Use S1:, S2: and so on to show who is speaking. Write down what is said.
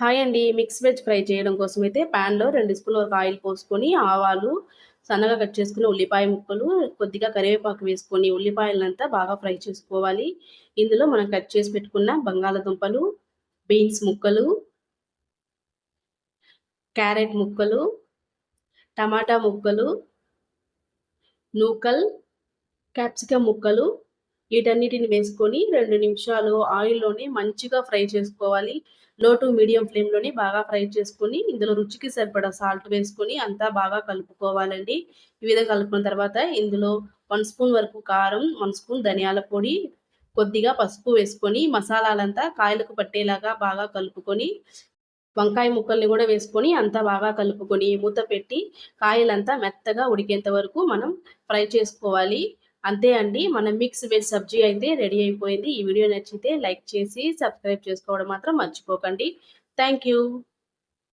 S1: Hi అండి. Mix veg fry చేయడం కోసం అయితే ప్యాన్లో రెండు స్పూన్ల వరకు ఆయిల్ పోసుకొని ఆవాలు సన్నగా కట్ చేసుకుని ఉల్లిపాయ ముక్కలు కొద్దిగా కరివేపాకు వేసుకొని ఉల్లిపాయలంతా బాగా ఫ్రై చేసుకోవాలి. ఇందులో మనం కట్ చేసి పెట్టుకున్న బంగాళదుంపలు బీన్స్ ముక్కలు క్యారెట్ ముక్కలు టమాటా ముక్కలు నూకల్ క్యాప్సికమ్ ముక్కలు వీటన్నిటిని వేసుకొని రెండు నిమిషాలు ఆయిల్లోనే మంచిగా ఫ్రై చేసుకోవాలి. లో టు మీడియం ఫ్లేమ్లోనే బాగా ఫ్రై చేసుకొని ఇందులో రుచికి సరిపడా సాల్ట్ వేసుకొని అంతా బాగా కలుపుకోవాలండి. ఈ విధంగా కలుపుకున్న తర్వాత ఇందులో వన్ స్పూన్ వరకు కారం వన్ స్పూన్ ధనియాల పొడి కొద్దిగా పసుపు వేసుకొని మసాలాలంతా కాయలకు పట్టేలాగా బాగా కలుపుకొని వంకాయ ముక్కల్ని కూడా వేసుకొని అంతా బాగా కలుపుకొని మూత పెట్టి కాయలంతా మెత్తగా ఉడికేంత వరకు మనం ఫ్రై చేసుకోవాలి. అంతే అండి మన మిక్స్ వెజ్ సబ్జీ అయితే రెడీ అయిపోయింది. ఈ వీడియో నచ్చితే లైక్ చేసి సబ్స్క్రైబ్ చేసుకోవడం మాత్రం మర్చిపోకండి. థ్యాంక్